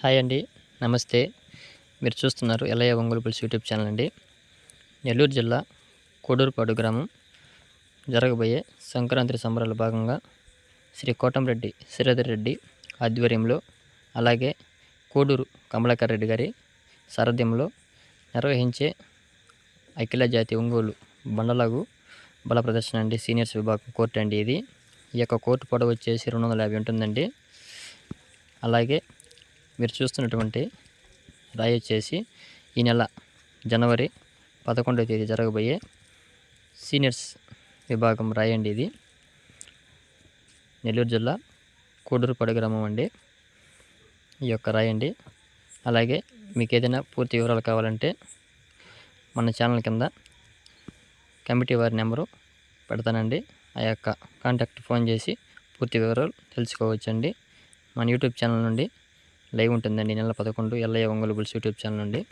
Hi అండి. నమస్తే. మీరు చూస్తున్నారు ఎలయ ఒంగోలు పులిసి యూట్యూబ్ ఛానల్ అండి. నెల్లూరు జిల్లా కోడూరుపాడు గ్రామం జరగబోయే సంక్రాంతి సంబరాల భాగంగా శ్రీ కోటంరెడ్డి శ్రీధర్ రెడ్డి ఆధ్వర్యంలో అలాగే కోడూరు కమలాకర్ రెడ్డి గారి సారథ్యంలో నిర్వహించే అఖిల జాతి ఒంగోలు బండలాగు బల ప్రదర్శన అండి. సీనియర్స్ విభాగం కోర్టు అండి ఇది. ఈ యొక్క కోర్టు పొడవు వచ్చేసి రెండు వందల యాభై ఉంటుందండి. అలాగే మీరు చూస్తున్నటువంటి రాయి వచ్చేసి ఈ నెల జనవరి పదకొండవ తేదీ జరగబోయే సీనియర్స్ విభాగం రాయి అండి ఇది. నెల్లూరు జిల్లా కోడూరుపాడు గ్రామం అండి ఈ యొక్క రాయి అండి. అలాగే మీకు ఏదైనా పూర్తి వివరాలు కావాలంటే మన ఛానల్ కింద కమిటీ వారి నెంబరు పెడతానండి. ఆ యొక్క కాంటాక్ట్ ఫోన్ చేసి పూర్తి వివరాలు తెలుసుకోవచ్చండి. మన యూట్యూబ్ ఛానల్ నుండి లైవ్ ఉంటుందండి నెల పదకొండు LI Ongole bulls YouTube channel నుండి.